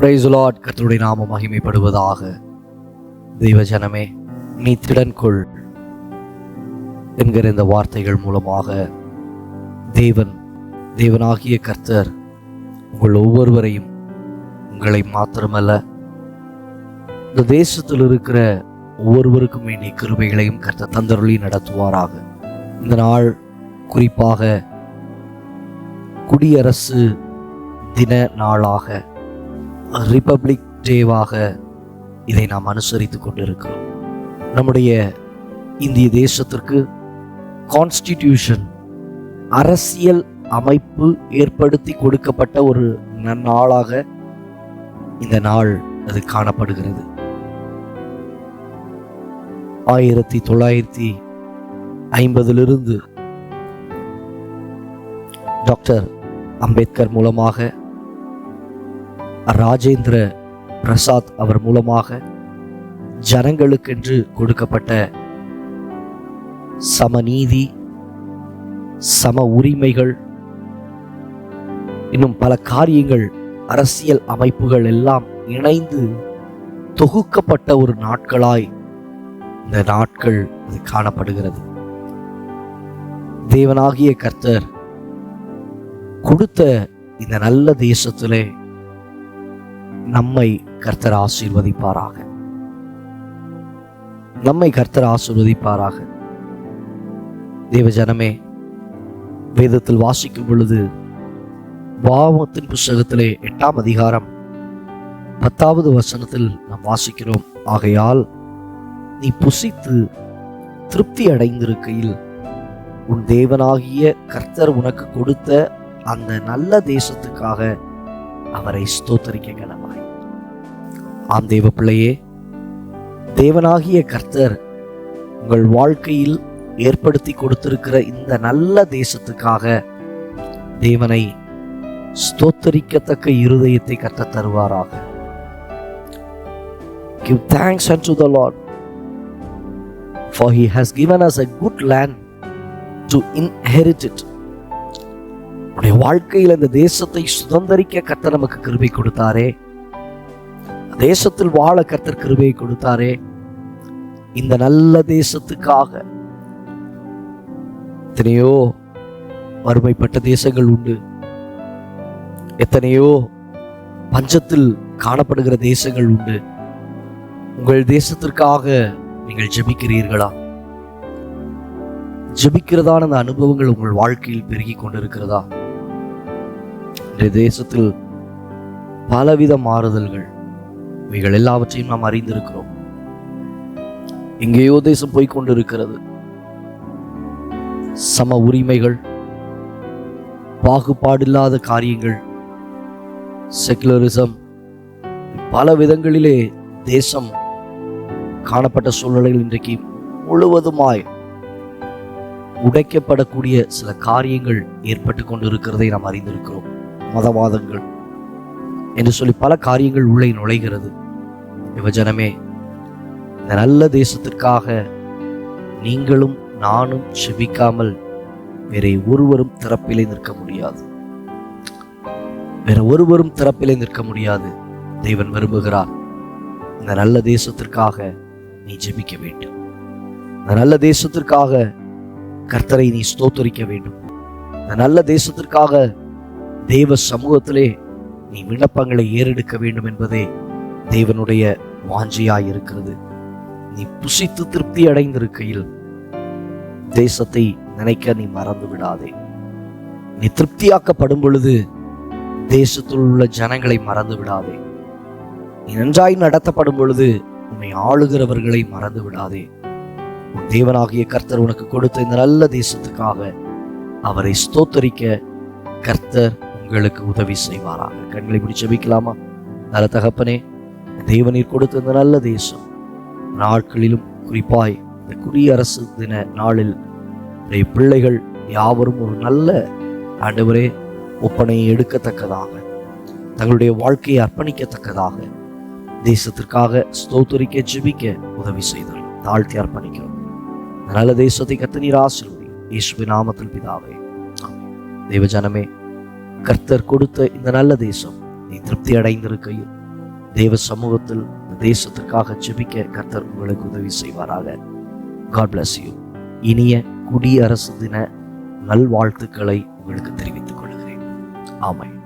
Praise the Lord கர்த்தருடைய நாம மகிமைப்படுவதாக. தெய்வ ஜனமே நீ திடன்கொள் என்கிற இந்த வார்த்தைகள் மூலமாக தேவன் தேவனாகிய கர்த்தர் உங்கள் ஒவ்வொருவரையும் உங்களை மாத்திரமல்ல இந்த தேசத்தில் இருக்கிற ஒவ்வொருவருக்கும் வேண்டிய கிருபைகளையும் கர்த்த தந்தருளி நடத்துவாராக. இந்த நாள் குறிப்பாக குடியரசு தின நாளாக ரிப்பப்ளிக் டேவாக இதை நாம் அனுசரித்து கொண்டிருக்கிறோம். நம்முடைய இந்திய தேசத்திற்கு கான்ஸ்டிடியூஷன் அரசியல் அமைப்பு ஏற்படுத்தி கொடுக்கப்பட்ட ஒரு நன்னாளாக இந்த நாள் அது காணப்படுகிறது. ஆயிரத்தி தொள்ளாயிரத்தி ஐம்பதிலிருந்து டாக்டர் அம்பேத்கர் மூலமாக ராஜேந்திர பிரசாத் அவர் மூலமாக ஜனங்களுக்கென்று கொடுக்கப்பட்ட சமநீதி சம உரிமைகள் இன்னும் பல காரியங்கள் அரசியல் அமைப்புகள் எல்லாம் இணைந்து தொகுக்கப்பட்ட ஒரு நாட்களாய் இந்த நாட்கள் அது காணப்படுகிறது. தேவனாகிய கர்த்தர் கொடுத்த இந்த நல்ல தேசத்திலே நம்மை கர்த்தர் ஆசீர்வதிப்பாராக. நம்மை கர்த்தர் ஆசீர்வதிப்பாராக. தேவ ஜனமே வேதத்தில் வாசிக்கும் பொழுது பாவத்தின் புஸ்தகத்திலே எட்டாம் அதிகாரம் பத்தாவது வசனத்தில் நாம் வாசிக்கிறோம். ஆகையால் நீ புசித்து திருப்தி அடைந்திருக்கையில் உன் தேவனாகிய கர்த்தர் உனக்கு கொடுத்த அந்த நல்ல தேசத்துக்காக அவரை ஸ்தோத்தரிக்க கடவாய் ஆம் தேவ பிள்ளையே தேவனாகிய கர்த்தர் உங்கள் வாழ்க்கையில் ஏற்படுத்தி கொடுத்திருக்கிற இந்த நல்ல தேசத்துக்காக தேவனை ஸ்தோத்தரிக்கத்தக்க இருதயத்தை கற்ற தருவாராக. Give thanks and to the lord for he has given us a good land to inherit it உடைய வாழ்க்கையில் இந்த தேசத்தை சுதந்திரிக்க கர்த்தர் நமக்கு கிருபை கொடுத்தாரே. தேசத்தில் வாழ கர்த்தர் கிருபை கொடுத்தாரே. இந்த நல்ல தேசத்துக்காக எத்தனையோ வறுமைப்பட்ட தேசங்கள் உண்டு. எத்தனையோ பஞ்சத்தில் காணப்படுகிற தேசங்கள் உண்டு. உங்கள் தேசத்திற்காக நீங்கள் ஜெபிக்கிறீர்களா? ஜெபிக்கிறதான அந்த அனுபவங்கள் உங்கள் வாழ்க்கையில் பெருகி கொண்டிருக்கிறதா? இன்றைய தேசத்தில் பலவித மாறுதல்கள். இவைகள் எல்லாவற்றையும் நாம் அறிந்திருக்கிறோம். எங்கேயோ தேசம் போய் கொண்டிருக்கிறது சம உரிமைகள் பாகுபாடில்லாத காரியங்கள் செகுலரிசம் பல விதங்களிலே தேசம் காணப்பட்ட சூழ்நிலைகள் இன்றைக்கு முழுவதுமாய் உடைக்கப்படக்கூடிய சில காரியங்கள் ஏற்பட்டு கொண்டிருக்கிறதை நாம் அறிந்திருக்கிறோம். மதவாதங்கள் என்று சொல்லி பல காரியங்கள் உள்ளே நுழைகிறது. யுவஜனமே இந்த நல்ல தேசத்திற்காக நீங்களும் நானும் செபிக்காமல் வேற ஒருவரும் திறப்பிலே நிற்க முடியாது. வேற ஒருவரும் திறப்பிலே நிற்க முடியாது. தேவன் விரும்புகிறார் இந்த நல்ல தேசத்திற்காக நீ ஜெபிக்க வேண்டும். இந்த நல்ல தேசத்திற்காக கர்த்தரை நீ ஸ்தோத்தரிக்க வேண்டும். இந்த நல்ல தேசத்திற்காக தேவ சமூகத்திலே நீ விண்ணப்பங்களை ஏறெடுக்க வேண்டும் என்பதே தேவனுடைய வாஞ்சியாய் இருக்கிறது நீ புசித்து திருப்தி அடைந்திருக்கையில் தேசத்தை நினைக்க நீ மறந்து விடாதே நீ திருப்தியாக்கப்படும் பொழுது தேசத்தில் உள்ள ஜனங்களை மறந்து விடாதே நீ நன்றாய் நடத்தப்படும் பொழுது உன்னை ஆளுகிறவர்களை மறந்து விடாதே உன் தேவனாகிய கர்த்தர் உனக்கு கொடுத்த இந்த நல்ல தேசத்துக்காக அவரை ஸ்தோத்தரிக்க கர்த்தர் எங்களுக்கு உதவி செய்வாராக. கண்களை பிடிச்சு வைக்கலாமா நல்ல தகப்பனே தேவநீர் கொடுத்த இந்த நல்ல தேசம் நாட்களிலும் குறிப்பாய் இந்த குடியரசு தின நாளில் உடைய பிள்ளைகள் யாவரும் ஒரு நல்ல ஆண்டவரே ஒப்பனையை எடுக்கத்தக்கதாக தங்களுடைய வாழ்க்கையை அர்ப்பணிக்கத்தக்கதாக தேசத்திற்காக ஸ்தோத்தரிக்க ஜெபிக்க உதவி செய்தார் தாழ்த்தி அர்ப்பணிக்கிறோம். நல்ல தேசத்தை கத்தனீர் ஆசிர்வதி இயேசுவின் நாமத்தில் பிதாவே ஆமென். கர்த்தர் கொடுத்த இந்த நல்ல தேசம் நீ திருப்தி அடைந்திருக்கையும் தேவ சமூகத்தில் இந்த தேசத்திற்காக ஜெபிக்க கர்த்தர் உங்களுக்கு உதவி செய்வாராக. காட் பிளஸ் யூ இனிய குடியரசு தின நல்வாழ்த்துக்களை உங்களுக்கு தெரிவித்துக் கொள்கிறேன். ஆமாம்